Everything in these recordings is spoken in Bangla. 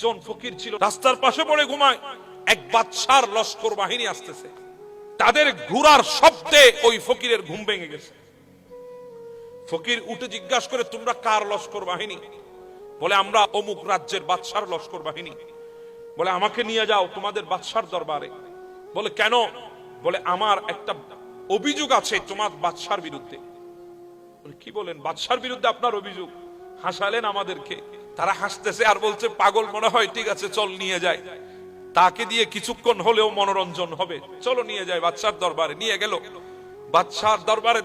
একজন ফকির ছিল, রাস্তার পাশে পড়ে ঘুমায়। এক বাদশার লস্কর বাহিনী আসতেছে। তাদের ঘোড়ার শব্দে ওই ফকিরের ঘুম ভেঙে গেছে। ফকির উঠে জিজ্ঞাসা করে, তোমরা কার লস্কর বাহিনী? বলে, আমরা অমুক রাজ্যের বাদশার লস্কর বাহিনী। বলে, আমাকে নিয়ে যাও, তোমাদের বাদশার দরবারে। বলে, কেন? বলে, আমার একটা অভিযোগ আছে তোমার বাদশার বিরুদ্ধে। কি বলেন? বাদশার বিরুদ্ধে আপনার অভিযোগ? হাসালেন আমাদেরকে। তারা হাসতেছে আর বলছে, পাগল মনে হয়, ঠিক আছে, চল নিয়ে যায় তাকে দিয়ে কিছুক্ষণ হলেও মনোরঞ্জন হবে। চলো নিয়ে যায় বাদশার দরবারে নিয়ে গেল। বাদশার দরবারে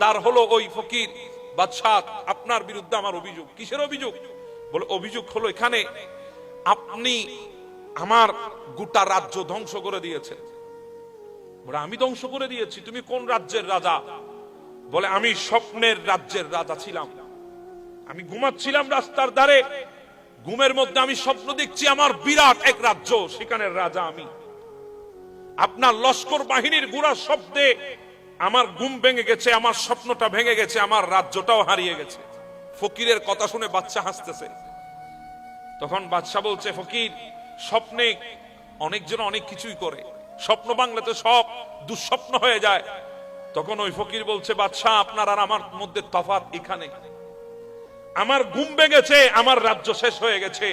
দ্বার হলো ওই ফকির। বাদশাহ আপনার বিরুদ্ধে আমার অভিযোগ। কিসের অভিযোগ? বলে, অভিযোগ হলো এখানে, আপনি আমার গোটা রাজ্য ধ্বংস করে দিয়েছেন। বলে, আমি ধ্বংস করে দিয়েছি। তুমি কোন রাজ্যের রাজা? বলে, আমি স্বপ্নের রাজ্যের রাজা ছিলাম। আমি ঘুমাচ্ছিলাম রাস্তার ধারে। ঘুমের মধ্যে আমি স্বপ্ন দেখছি আমার বিরাট এক রাজ্য, সেখানের রাজা আমি। আপনার লস্কর বাহিনীর গুড়া শব্দে আমার ঘুম ভেঙে গেছে, আমার স্বপ্নটা ভেঙে গেছে, আমার রাজ্যটাও হারিয়ে গেছে। ফকিরের কথা শুনে বাচ্চা হাসতেছে। তখন বাদশাহ বলছে, ফকির, স্বপ্নে অনেকজন অনেক কিছুই করে। স্বপ্ন বাংলাতে সব দুঃস্বপ্ন হয়ে যায়। তখন ওই ফকির বলছে, বাদশাহ, আপনার আর আমার মধ্যে তফাৎ এখানে। আমার ঘুম ভেঙেছে, আমার রাজ্য শেষ হয়ে গেছে।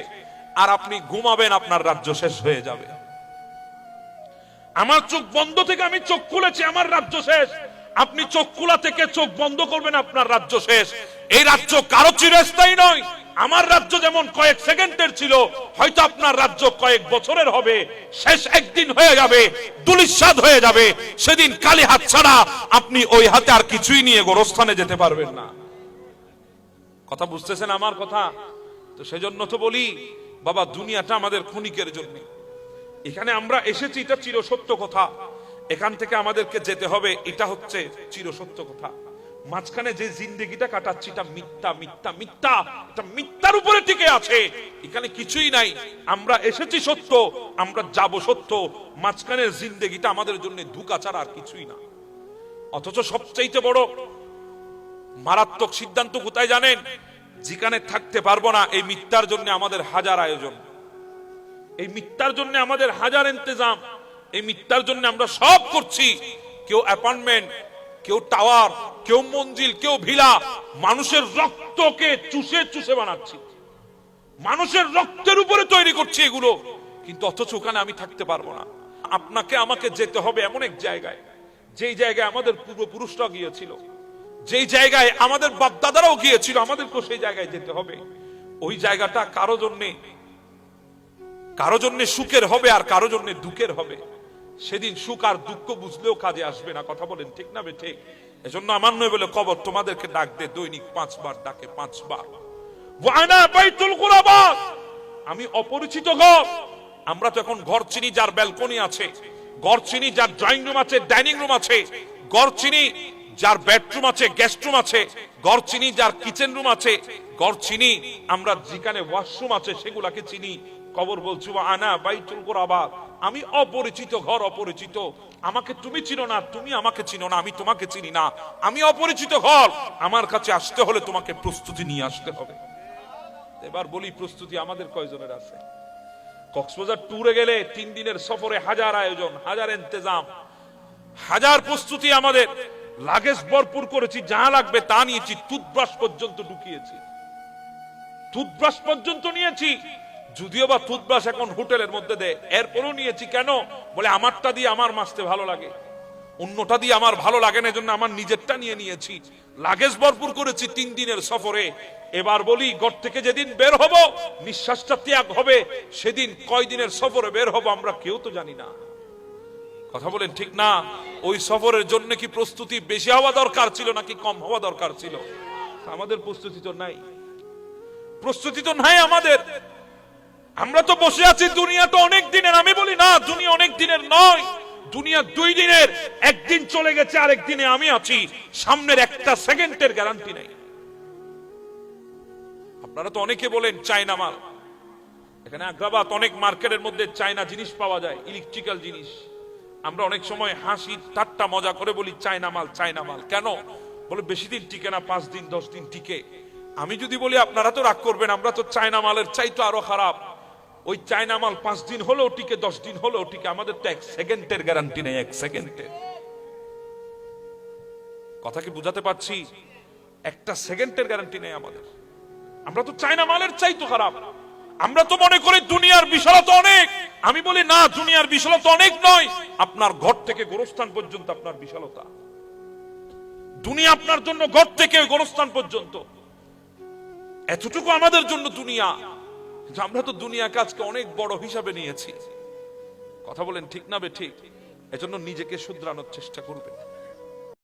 আর আপনি ঘুমাবেন, আপনার রাজ্য শেষ হয়ে যাবে। আমার চোখ বন্ধ থেকে আমি চোখ খুলেছি, আমার রাজ্য শেষ। আপনি চোখ খোলা থেকে চোখ বন্ধ করবেন, আপনার রাজ্য শেষ। এই রাজ্য কারও চিরস্থায়ী নয়। আমার রাজ্য যেমন কয়েক সেকেন্ডের ছিল, হয়তো আপনার রাজ্য কয়েক বছরের হবে। শেষ একদিন হয়ে যাবে দুলিশ্বাদ হয়ে যাবে। সেদিন কালি হাত ছাড়া আপনি ওই হাতে আর কিছুই নিয়ে গোরস্থানে যেতে পারবেন না। কথা বুঝতেছেন আমার কথা? তো সেজন্য তো বলি, বাবা, দুনিয়াটা আমাদের ক্ষণিকের জন্য। এখানে আমরা এসেছি, এটা চিরসত্য কথা। এখান থেকে আমাদেরকে যেতে হবে, এটা হচ্ছে চিরসত্য কথা। মাঝখানে যে জিন্দেগিটা কাটাচ্ছি, এটা মিথ্যা মিথ্যা মিথ্যা। এটা মিথ্যার উপরে টিকে আছে। এখানে কিছুই নাই। আমরা এসেছি সত্য, আমরা যাব সত্য। মাঝখানের জিন্দেগিটা আমাদের জন্য ধোঁকা ছাড়া আর কিছুই না। অথচ সবচাইতে বড় মারাত্মক সিদ্ধান্ত কোথায় জানেন? যেখানে থাকতে পারব না, এই মিথ্যার জন্য আমাদের হাজার আয়োজন। এই মিথ্যার জন্য আমাদের হাজার ইন্তজাম। এই মিথ্যার জন্য আমরা সব করছি। কেউ অ্যাপার্টমেন্ট কেউ টাওয়ার, কেউ মঞ্জিল, কেউ ভিলা। মানুষের রক্তকে চুষে চুষে বানাচ্ছি। মানুষের রক্তের উপরে তৈরি করছি এগুলো। কিন্তু অথচ ওখানে আমি থাকতে পারব না। আপনাকে আমাকে যেতে হবে এমন এক জায়গায়। যেই জায়গায় আমাদের পূর্বপুরুষরা গিয়েছিল। যেই জায়গায় আমাদের বাপদাদারাও গিয়েছিল, আমাদেরকেও সেই জায়গায় যেতে হবে। ওই জায়গাটা কারও জন্যে, কারও জন্য সুখের হবে আর কারও জন্য দুঃখের হবে। সেদিন সুখ আর দুঃখ বুঝলেও কাজে আসবে না, কথা বলেন ঠিক না ঠিক? এজন্য আমার নয় বলে, কবর তোমাদেরকে ডাক দে, দৈনিক পাঁচবার ডাকে পাঁচবার। আমি অপরিচিত ঘর। আমরা তো এখন ঘর চিনি যার ব্যালকনি আছে, ঘর চিনি যার ড্রয়িং রুম আছে, ডাইনিং রুম আছে, ঘর চিনি যার বেডরুম আছে গেস্ট রুম আছে ঘর চিনি যার কিচেন রুম আছে ঘর চিনি আমরা যেখানে ওয়াশরুম আছে সেগুলাকে চিনি। কবর বলছি, "ওয়া আনা বাইতুল কুরাবা। আমি অপরিচিত, ঘর অপরিচিত। আমাকে তুমি চিনো না, তুমি আমাকে চিনো না, আমি তোমাকে চিনি না। আমি অপরিচিত ঘর। আমার কাছে আসতে হলে তোমাকে প্রস্তুতি নিয়ে আসতে হবে। এবার বলি প্রস্তুতি আমাদের কয়জনের আছে? কক্সবাজার ট্যুরে গেলে তিন দিনের সফরে হাজার আয়োজন, হাজার ইন্তেজাম, হাজার প্রস্তুতি আমাদের। লাগেজ ভরপুর করেছি, যা লাগবে তা নিয়েছি টুথব্রাশ পর্যন্ত ঢুকিয়েছি। টুথব্রাশ পর্যন্ত নিয়েছি। যদিও বা টুথব্রাশ এখন হোটেলের মধ্যে দেয়, এরপরও নিয়েছি। কেন? বলে, আমারটা দিয়ে আমার মাসতে ভালো লাগে। অন্যটা দিয়ে আমার ভালো লাগে না, এজন্য আমার নিজেরটা নিয়ে নিয়েছি। লাগেজ ভরপুর করেছি তিন দিনের সফরে। এবার বলি ঘর থেকে যেদিন বের হব, নিঃশ্বাসটা ত্যাগ হবে, সেদিন কয় দিনের সফরে বের হব আমরা কেউ তো জানি না। কথা বলেন ঠিক না? ওই সফরের জন্য কি প্রস্তুতি বেশি হওয়া দরকার ছিল নাকি কম হওয়া দরকার ছিল? আমাদের প্রস্তুতি তো নাই। প্রস্তুতি তো নাই আমাদের। আমরা তো বসে আছি, দুনিয়া তো অনেক দিনের। আমি বলি না, দুনিয়া অনেক দিনের নয়। দুনিয়া দুই দিনের। একদিন চলে গেছে, আরেক দিনে আমি আছি। সামনের একটা সেকেন্ডের গ্যারান্টি নাই। আপনারা তো অনেকে বলেন, চায়না মাল। এখানে আগ্রাবাদ অনেক মার্কেটের মধ্যে চায়না জিনিস পাওয়া যায় ইলেকট্রিক্যাল জিনিস। আমরা অনেক সময় হাসি, ঠাট্টা মজা করে বলি, চায়না মাল চায়না মাল। কেন? বলে, বেশি দিন টিকে না, পাঁচ দিন, দশ দিন টিকে। আমি যদি বলি, আপনারা তো রাগ করবেন, আমরা তো চায়না মালের চাই তো আরও খারাপ। ওই চায়না মাল পাঁচ দিন হলেও টিকে, দশ দিন হলেও টিকে। আমাদের তো এক সেকেন্ডের গ্যারান্টি নেই, এক সেকেন্ডের। কথা কি বুঝাতে পারছি? একটা সেকেন্ডের গ্যারান্টি নেই আমাদের। আমরা তো চায়না মালের চাই তো খারাপ। আমরা তো মনে করি দুনিয়ার বিশালতা অনেক। আমি বলি, না, দুনিয়ার বিশালতা অনেক নয়। আপনার ঘর থেকে গোরস্থান পর্যন্ত আপনার বিশালতা। দুনিয়া আপনার জন্য ঘর থেকে গোরস্থান পর্যন্ত। এতটুকু আমাদের জন্য দুনিয়া। আমরা তো দুনিয়া কাজকে অনেক বড় হিসাবে নিয়েছি। কথা বলেন ঠিক না বে ঠিক? এজন্য নিজেকে শুধরানোর চেষ্টা করবেন।